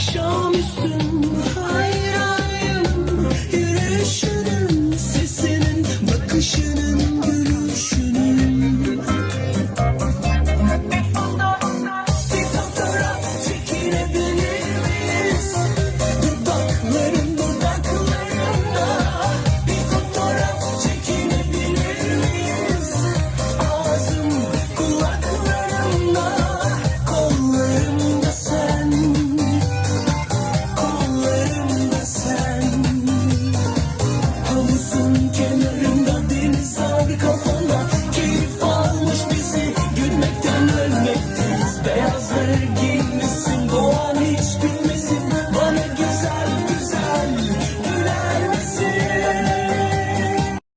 Akşam üstün